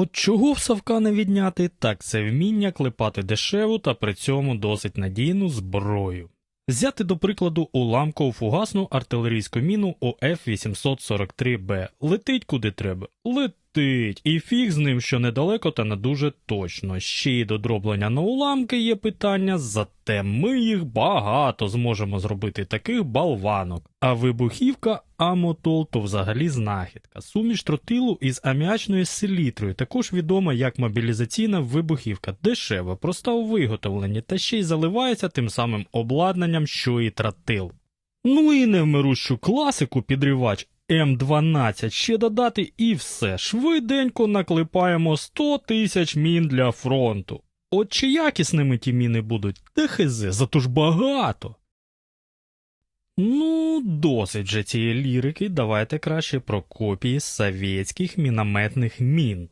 От чого в Савка не відняти, так це вміння клепати дешеву та при цьому досить надійну зброю. Взяти до прикладу уламкову фугасну артилерійську міну ОФ-843Б. Летить куди треба. Летить. І фіг з ним, що недалеко та не дуже точно. Ще й до дроблення на уламки є питання, зате ми їх багато зможемо зробити таких болванок. А вибухівка Амотол то взагалі знахідка. Суміш тротилу із аміачною селітрою, також відома як мобілізаційна вибухівка, дешева, проста у виготовленні та ще й заливається тим самим обладнанням, що і тротил. Ну і невмирущу класику підривач М12 ще додати і все. Швиденько наклепаємо 100 тисяч мін для фронту. От чи якісними ті міни будуть, Та хизе, зато ж багато. Ну, досить же цієї лірики, давайте краще про копії совєтських мінометних мін.